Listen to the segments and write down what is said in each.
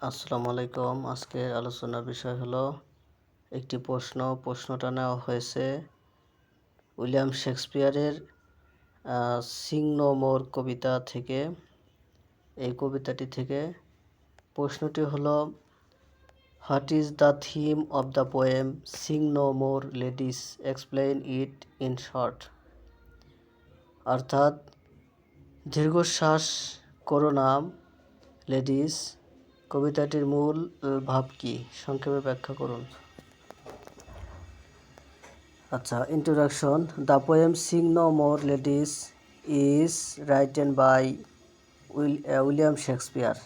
আসসালামু আলাইকুম। আজকের আলোচনার বিষয় হলো একটি প্রশ্ন। প্রশ্নটা নেওয়া হয়েছে উইলিয়াম শেক্সপিয়ারের সিং নো মোর কবিতা থেকে। এই কবিতাটি থেকে প্রশ্নটি হলো, what is the theme of the poem sing no more ladies? Explain it in short. অর্থাৎ দীর্ঘশ্বাস করো নাম লেডিস। কবিতাটির মূল ভাব কি? সংক্ষেপে ব্যাখ্যা করুন। আচ্ছা introduction the poem sing no more ladies is written by William Shakespeare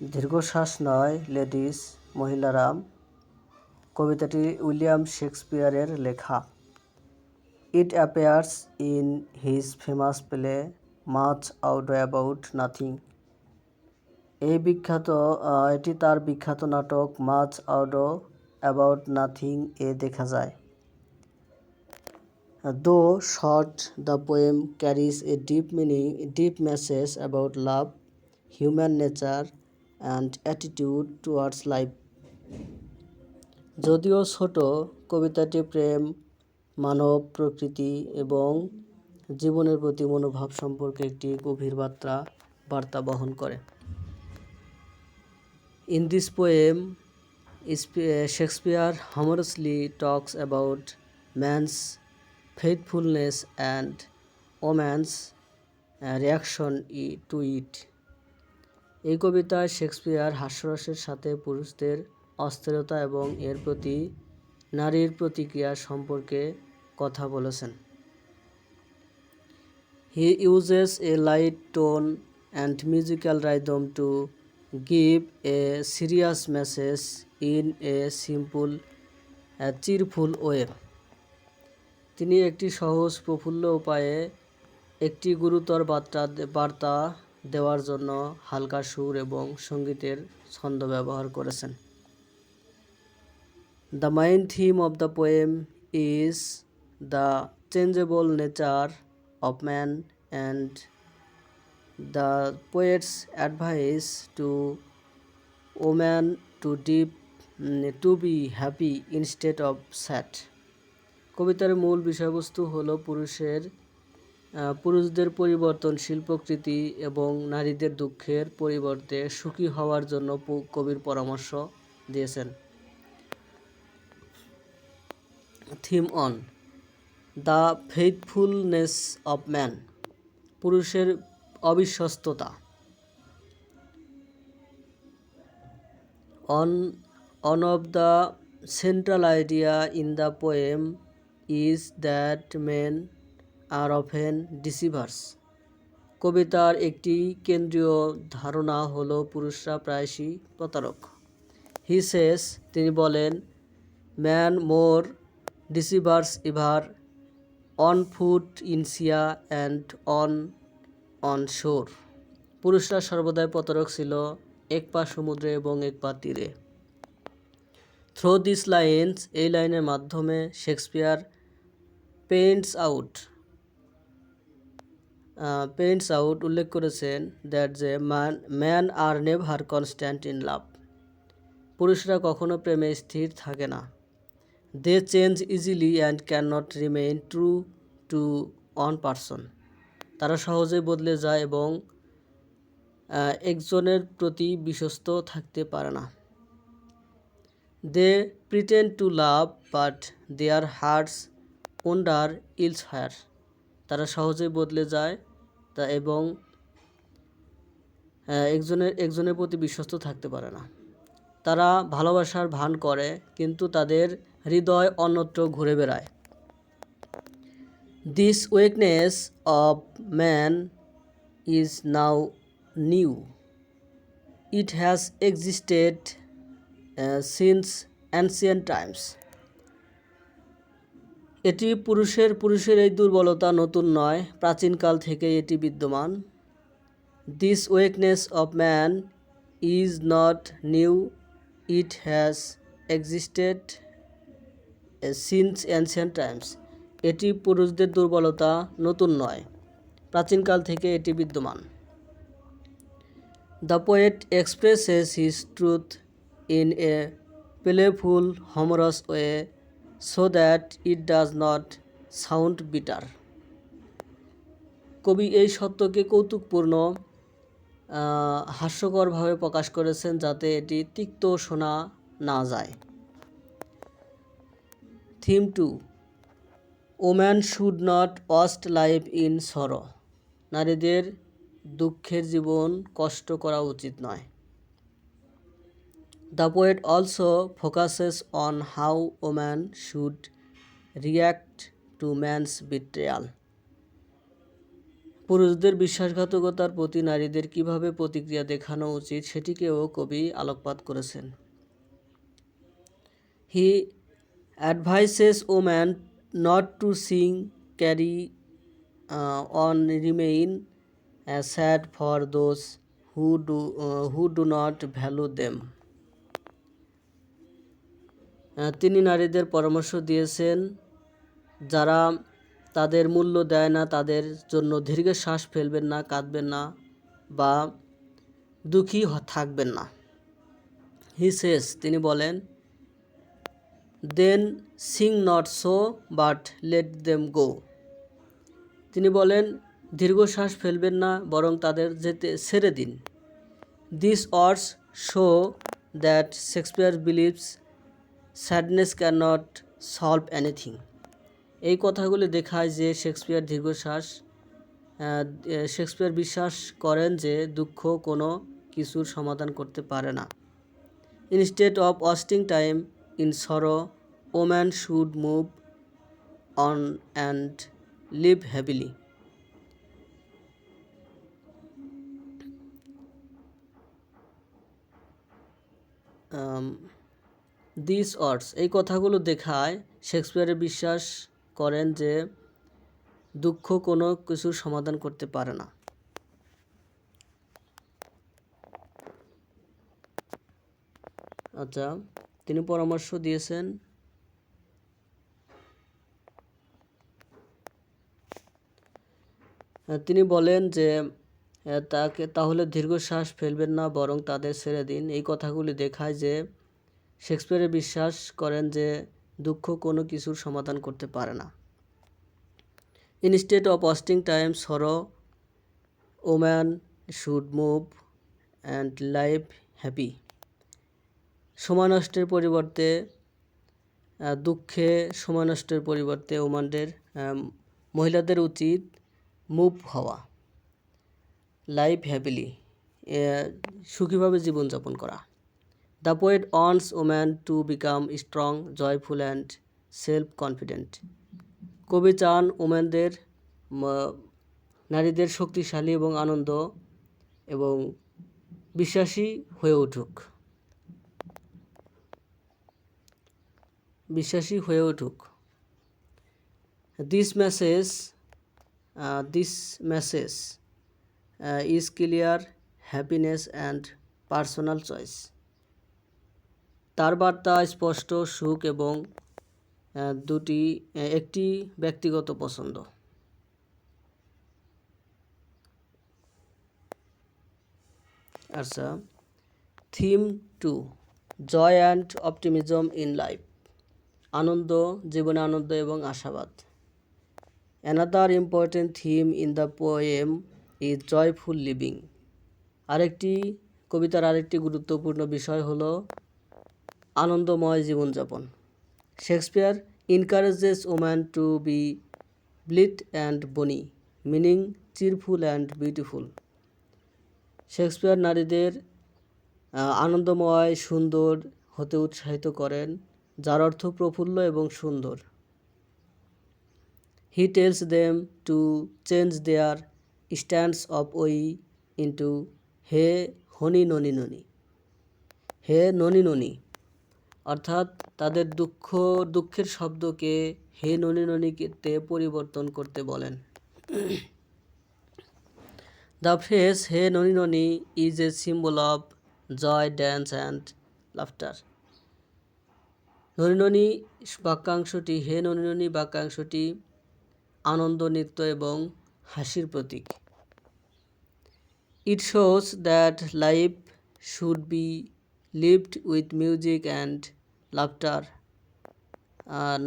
দীর্ঘশ্বাস নয় লেডিস মহিলারাম। কবিতাটি উইলিয়াম শেক্সপিয়ারের লেখা। It appears in his famous play much out about nothing এই বিখ্যাত এটি তার বিখ্যাত নাটক মাচ আউডো অ্যাবাউট নাথিং এ দেখা যায়। Though short the poem carries a deep meaning, deep message about love, human nature and attitude towards life. যদিও ছোট, কবিতাটি প্রেম, মানব প্রকৃতি এবং জীবনের প্রতি মনোভাব সম্পর্কে একটি গভীর বার্তা বার্তা বহন করে। In this poem, Shakespeare humorously talks about man's faithfulness and woman's reaction to it. এই কবিতায় শেক্সপিয়ার হাস্যরসের সাথে পুরুষদের অস্থিরতা এবং এর প্রতি নারীর প্রতিক্রিয়া সম্পর্কে কথা বলেছেন he uses a light tone and musical rhythm to give a serious message in a simple cheerful way. তিনি একটি সহজ, প্রফুল্ল উপায়ে একটি গুরুতর বার্তা বার্তা দেওয়ার জন্য হালকা সুর এবং সঙ্গীতের ছন্দ ব্যবহার করেছেন। The main theme of the poem is the changeable nature of man and the poet's advice to women to deep to be happy instead of sad কবিতার মূল বিষয়বস্তু হলো পুরুষের পুরুষদের পরিবর্তনশীল প্রকৃতি এবং নারীদের দুঃখের পরিবর্তে সুখী হওয়ার জন্য কবির পরামর্শ দিয়েছেন। Theme one the faithfulness of man. পুরুষের অবিশ্বস্ততা। One one of the central idea in the poem is that men are often deceivers কবিতার একটি কেন্দ্রীয় ধারণা হলো পুরুষরা প্রায়শই প্রতারক। হি শেষ তিনি বলেন men more deceivers ever one foot in sea and one on shore. পুরুষরা সর্বদাই প্রতারক ছিল, এক পা সমুদ্রে এবং এক পা তীরে। থ্রো দিস লাইন্স এই লাইনের মাধ্যমে Shakespeare paints out. Paints out উল্লেখ করেছেন দ্যাট যে men men are never constant in love. পুরুষরা কখনো প্রেমে স্থির থাকে না। They change easily and can not remain true to one person তারা সহজেই বদলে যায় এবং একজনের প্রতি বিশ্বস্ত থাকতে পারে না। They pretend to love but their hearts wander elsewhere তারা সহজেই বদলে যায় তা এবং একজনের একজনের প্রতি বিশ্বস্ত থাকতে পারে না। তারা ভালোবাসার ভান করে, কিন্তু তাদের হৃদয় অন্যত্র ঘুরে বেড়ায়। Weakness of man is now new. It has existed uh, since ancient times. এটি পুরুষের পুরুষের এই দুর্বলতা নতুন নয় প্রাচীনকাল থেকে এটি বিদ্যমান this weakness of man is not new it has existed since ancient times এটি পুরুষদের দুর্বলতা নতুন নয় প্রাচীনকাল থেকে এটি বিদ্যমান। The poet expresses his truth in a playful, humorous way so that it does not sound bitter. কবি এই সত্যকে কৌতুকপূর্ণ হাস্যকরভাবে প্রকাশ করেছেন যাতে এটি তিক্ত শোনা না যায়। Theme two woman should not waste life in sorrow নারীদের দুঃখের জীবন কষ্ট করা উচিত নয়। The poet also focuses on how woman should react to man's betrayal. পুরুষদের বিশ্বাসঘাতকতার প্রতি নারীদের কীভাবে প্রতিক্রিয়া দেখানো উচিত সেটিকেও কবি আলোকপাত করেছেন। He advises woman not to sing carry on remain sad for those who do who do not value them তিনি নারীদের পরামর্শ দিয়েছেন, যারা তাদের মূল্য দেয় না, তাদের জন্য দীর্ঘশ্বাস ফেলবেন না, কাঁদবেন না বা দুঃখী থাকবেন না। হি শেষ তিনি বলেন then sing not so, but let them go. তিনি বলেন, দীর্ঘশ্বাস ফেলবেন না, বরং তাদের যেতে ছেড়ে দিন। This words show that Shakespeare believes sadness can not solve anything এই কথাগুলি দেখায় যে শেক্সপিয়ার দীর্ঘশ্বাস শেক্সপিয়ার বিশ্বাস করেন যে দুঃখ কোনো কিছুর সমাধান করতে পারে না। Instead of wasting time in sorrow woman should move on and live happily this words এই কথাগুলো দেখায় শেক্সপিয়ারে বিশ্বাস করেন যে দুঃখ কোনো কিছুর সমাধান করতে পারে না। আচ্ছা তিনি পরামর্শ দিয়েছেন তিনি বলেন যে তাকে তাহলে দীর্ঘশ্বাস ফেলবেন না, বরং তাদের ছেড়ে দিন। এই কথাগুলি দেখায় যে শেক্সপিয়ারে বিশ্বাস করেন যে, দুঃখ কোনো কিছুর সমাধান করতে পারে না। Instead of wasting time sorrow woman should move and life happy. সময় নষ্টের পরিবর্তে দুঃখে সময় নষ্টের পরিবর্তে ওমানদের মহিলাদের উচিত মুভ হওয়া। লাইফ হ্যাপিলি সুখীভাবে জীবনযাপন করা। The poet wants woman to become strong, joyful, and self confident কবি চান ওম্যানদের নারীদের শক্তিশালী এবং আনন্দ এবং বিশ্বাসী হয়ে উঠুক। বিশ্বাসী হয়ে উঠুক। This message this message is clear happiness and personal choice তার বার্তা স্পষ্ট সুখ এবং আহ, দুটি আহ, একটি ব্যক্তিগত পছন্দ। আচ্ছা theme to joy and optimism in life আনন্দ জীবনে আনন্দ এবং আশাবাদ। Another important theme in the poem is joyful living আরেকটি, কবিতার আরেকটি গুরুত্বপূর্ণ বিষয় হল আনন্দময় জীবনযাপন। Shakespeare encourages woman to be blithe and bonny meaning cheerful and beautiful Shakespeare নারীদের আনন্দময়, সুন্দর হতে উৎসাহিত করেন, যার অর্থ প্রফুল্ল এবং সুন্দর। He tells them to change their sounds of woe into hey nonny nonny nonny hey ননি ননি অর্থাৎ তাদের দুঃখ, দুঃখের শব্দকে হে ননি ননিতে পরিবর্তন করতে বলেন। The phrase hey nonny nonny is a symbol of joy dance and laughter nonny nonny বাক্যাংশটি hey nonny nonny বাক্যাংশটি আনন্দ নৃত্য এবং হাসির প্রতীক। It shows that life should be lived with music and laughter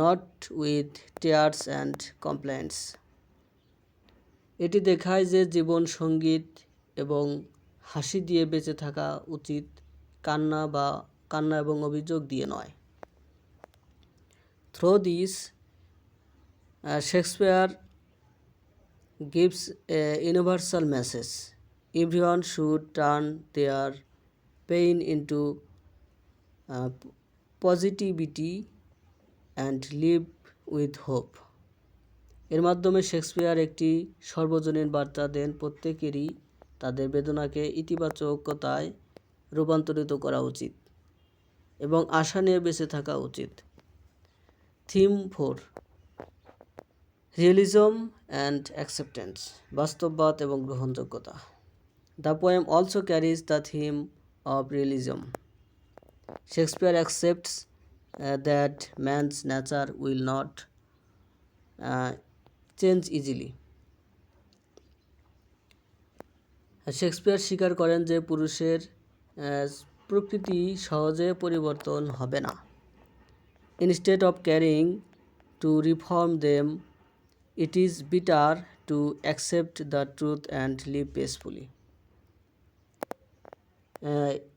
not with tears and complaints এটি দেখায় যে জীবন সংগীত এবং হাসি দিয়ে বেঁচে থাকা উচিত কান্না বা কান্না এবং অভিযোগ দিয়ে নয়। Through this Shakespeare gives a universal message. Everyone turn their pain into uh, positivity and live with hope. এর মাধ্যমে শেক্সপিয়ার একটি সর্বজনীন বার্তা দেন প্রত্যেকেরই তাদের বেদনাকে ইতিবাচকতায় রূপান্তরিত করা উচিত এবং আশা নিয়ে বেঁচে থাকা উচিত theme four realism and acceptance বাস্তববাদ এবং গ্রহণযোগ্যতা। The poem also carries the theme of realism Shakespeare accepts that man's nature will not change easily Shakespeare স্বীকার করেন যে পুরুষের প্রকৃতি সহজে পরিবর্তন হবে না। Instead of caring to reform them it is better to accept the truth and live peacefully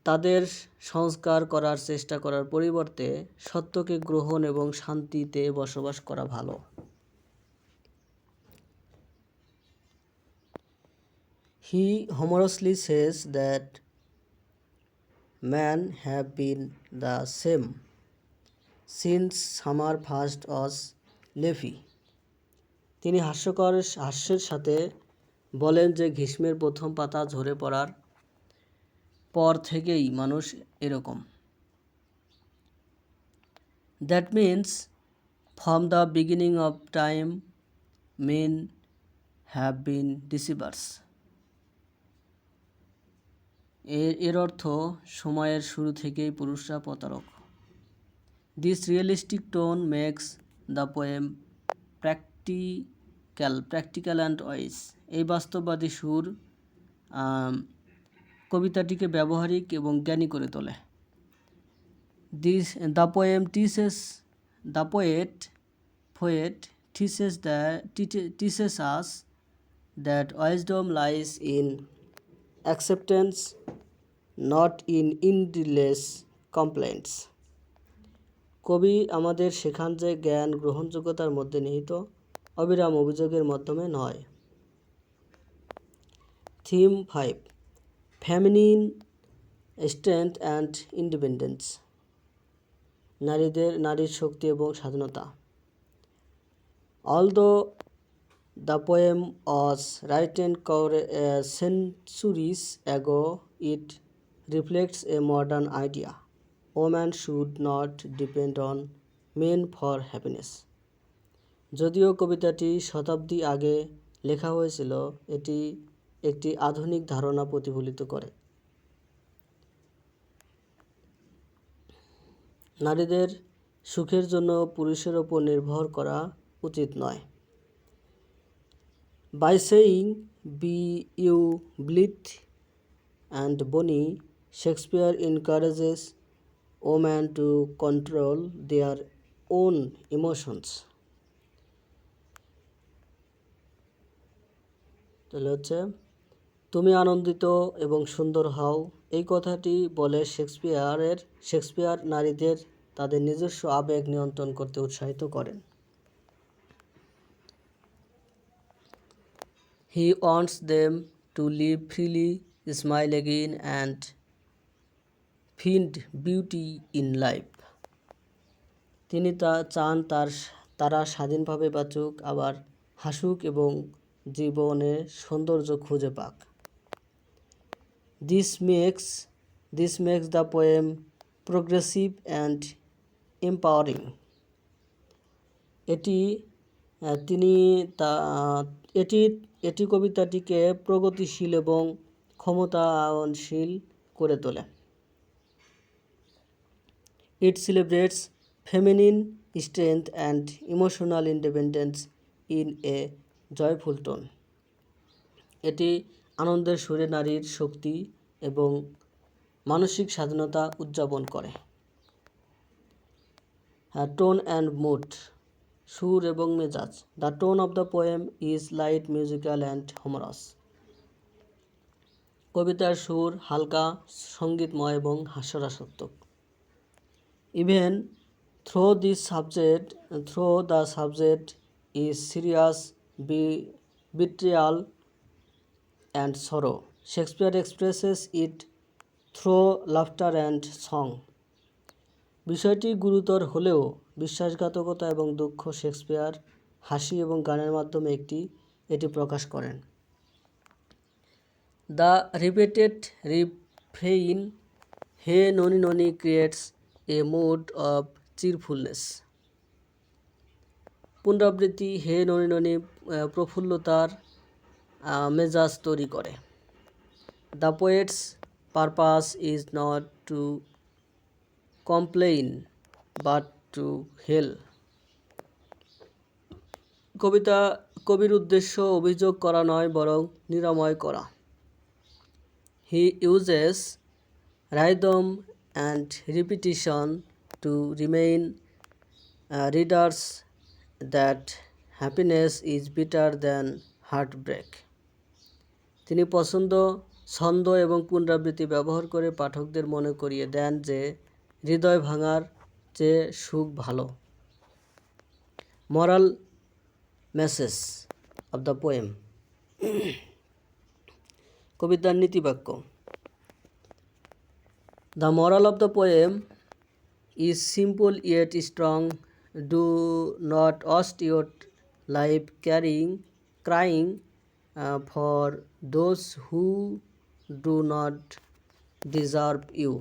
তাদের সংস্কার করার চেষ্টা করার পরিবর্তে সত্যকে গ্রহণ এবং শান্তিতে বসবাস করা ভালো He humorously says that men have been the same since summer first was leafy. তিনি হাস্যকর হাস্যের সাথে বলেন যে গ্রীষ্মের প্রথম পাতা ঝরে পড়ার পর থেকেই মানুষ এরকম। That means from the beginning of time men have been deceivers এর এর অর্থ সময়ের শুরু থেকেই পুরুষরা প্রতারক। This realistic tone makes the poem practical practical and wise এই বাস্তববাদী সুর কবিতাটিকে ব্যবহারিক এবং জ্ঞানী করে তোলে। This the poem teaches the poet poet teaches the teaches us that wisdom lies in acceptance, not in endless complaints. কবি আমাদের শেখান যে জ্ঞান গ্রহণযোগ্যতার মধ্যে নিহিত। অবিরাম অভিযোগের মাধ্যমে নয়। Theme five, feminine, strength and independence, নারীদের, নারীর শক্তি এবং স্বাধীনতা। Although the poem was written four centuries ago it reflects a modern idea woman should not depend on men for happiness যদিও কবিতাটি শতাব্দী আগে লেখা হয়েছিল, এটি একটি আধুনিক ধারণা প্রতিফলিত করে। নারীদের সুখের জন্য পুরুষের ওপর নির্ভর করা উচিত নয়। By saying be you blithe and bonny Shakespeare encourages woman to control their own emotions তাহলে হচ্ছে তুমি আনন্দিত এবং সুন্দর হও এই কথাটি বলে শেক্সপিয়ারের শেক্সপিয়ার নারীদের তাদের নিজস্ব আবেগ নিয়ন্ত্রণ করতে উৎসাহিত করেন he wants them to live freely, smile again, and find beauty in life. তিনি তা চান তার তারা স্বাধীনভাবে বাঁচুক আবার হাসুক এবং জীবনে সৌন্দর্য খুঁজে পাক। This makes this makes the poem progressive and empowering এটি তিনি তা, এটি এটি কবিতাটিকে প্রগতিশীল এবং ক্ষমতায়নশীল করে তোলে। It celebrates feminine strength and emotional independence in a joyful tone এটি আনন্দের সুরে নারীর শক্তি এবং মানসিক স্বাধীনতা উদযাপন করে। হ্যাঁ টোন অ্যান্ড মুড, সুর এবং মেজাজ। The tone of the poem is light, musical and humorous. কবিতার সুর হালকা, সঙ্গীতময় এবং হাস্যরসাত্মক। Even through this subject, through the subject is serious be betrayal and sorrow Shakespeare expresses it through laughter and song বিষয়টি গুরুতর হলেও বিশ্বাসঘাতকতা এবং দুঃখ শেক্সপিয়ার হাসি এবং গানের মাধ্যমে একটি, এটি প্রকাশ করেন। The repeated refrain hey nonny nonny creates a mood of cheerfulness. পুনরাবৃত্তি হে ননি ননি প্রফুল্লতার মেজাজ তৈরি করে। The poet's purpose is not to complain but to heal কবিতা, কবির উদ্দেশ্য অভিযোগ করা নয়, বরং নিরাময় করা। He uses rhythm and repetition to remind readers that happiness is better than heartbreak তিনি পছন্দ, ছন্দ এবং পুনরাবৃত্তি ব্যবহার করে পাঠকদের মনে করিয়ে দেন যে হৃদয় ভাঙার চেয়ে সুখ ভালো। Moral message of the poem কবিতার নীতিবাক্য। The moral of the poem is simple yet strong do not waste your life caring crying for those who do not deserve you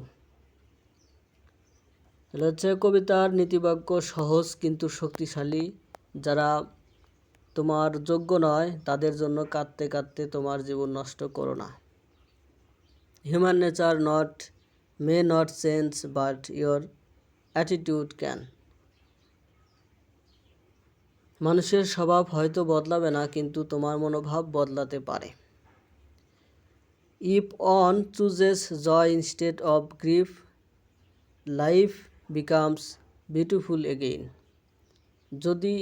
এটা হচ্ছে কবিতার নীতিবাক্য সহজ কিন্তু শক্তিশালী। যারা তোমার যোগ্য নয়, তাদের জন্য কাঁদতে কাঁদতে তোমার জীবন নষ্ট করো না। Human nature not may not change but your attitude can মানুষের স্বভাব হয়তো বদলাবে না, কিন্তু তোমার মনোভাব বদলাতে পারে। If one chooses joy instead of grief, life becomes beautiful again. যদি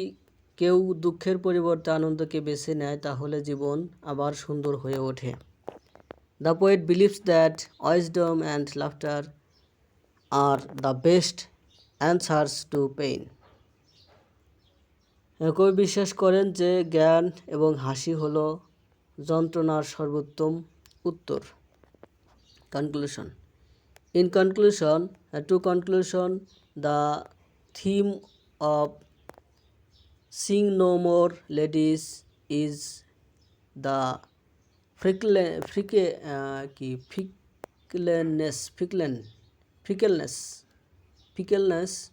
কেউ দুঃখের পরিবর্তে আনন্দকে বেছে নেয়, তাহলে জীবন আবার সুন্দর হয়ে ওঠে। The poet believes that wisdom and laughter are the best answers to pain. একই বিশ্বাস করেন যে জ্ঞান এবং হাসি হল যন্ত্রণার সর্বোত্তম উত্তর। Conclusion in conclusion to conclusion the theme of sing no more ladies is the fickle ফ্রিকে কি fickleness fickle fickleness fickleness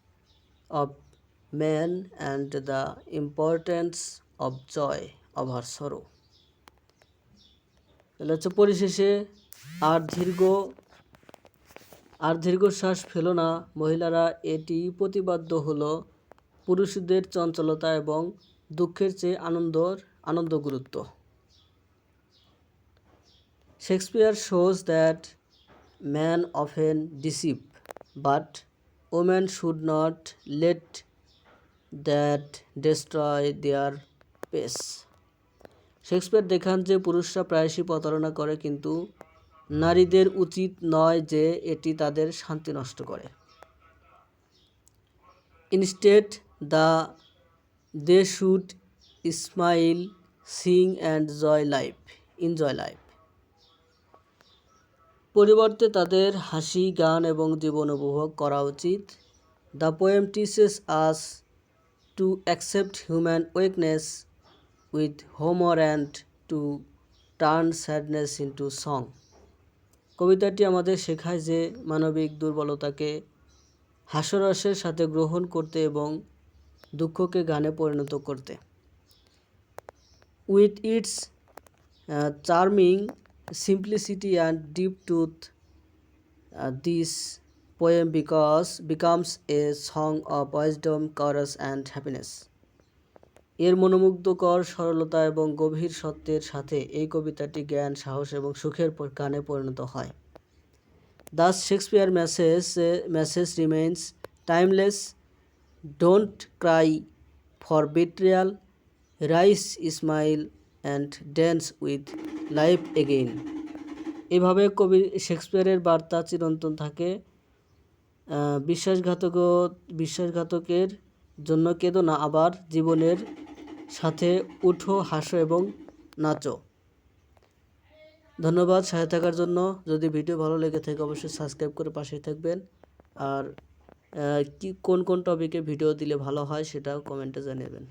of man and the importance of joy her sorrow. তাহলে হচ্ছে পরিশেষে আর দীর্ঘ, আর দীর্ঘশ্বাস ফেলো না মহিলারা এটি প্রতিবাদ্য হলো পুরুষদের চঞ্চলতা এবং দুঃখের চেয়ে আনন্দর, আনন্দ গুরুত্ব Shakespeare shows that man often deceive but woman should not let that destroy their peace Shakespeare দেখান যে পুরুষরা প্রায়শই প্রতারণা করে, কিন্তু নারীদের উচিত নয় যে এটি তাদের শান্তি নষ্ট করে। Instead the they should smile sing and joy life enjoy life পরিবর্তে তাদের হাসি, গান এবং জীবন উপভোগ করা উচিত। The poem teaches us to accept human weakness with humour and to turn sadness into song কবিতাটি আমাদের শেখায় যে মানবিক দুর্বলতাকে হাস্যরসের সাথে গ্রহণ করতে এবং দুঃখকে গানে পরিণত করতে। With its charming simplicity and deep tooth this poem because becomes a song of wisdom, courage, and happiness. এর মনোমুগ্ধকর সরলতা এবং গভীর সত্যের সাথে এই কবিতাটি জ্ঞান, সাহস এবং সুখের গানে পরিণত হয়। Thus Shakespeare message message remains timeless don't cry for betrayal rise smile and dance with life again এভাবে কবি শেক্সপিয়ারের বার্তা চিরন্তন থাকে। বিশ্বাসঘাতক বিশ্বাসঘাতকের জন্য কেঁদো না, আবার জীবনের সাথে উঠো, হাসো এবং নাচো। ধন্যবাদ সাথে থাকার জন্য। যদি ভিডিও ভালো লেগে থাকে, অবশ্যই সাবস্ক্রাইব করে পাশে থাকবেন। আর কি, কোন কোন টপিকে ভিডিও দিলে ভালো হয়, সেটাও কমেন্টে জানাবেন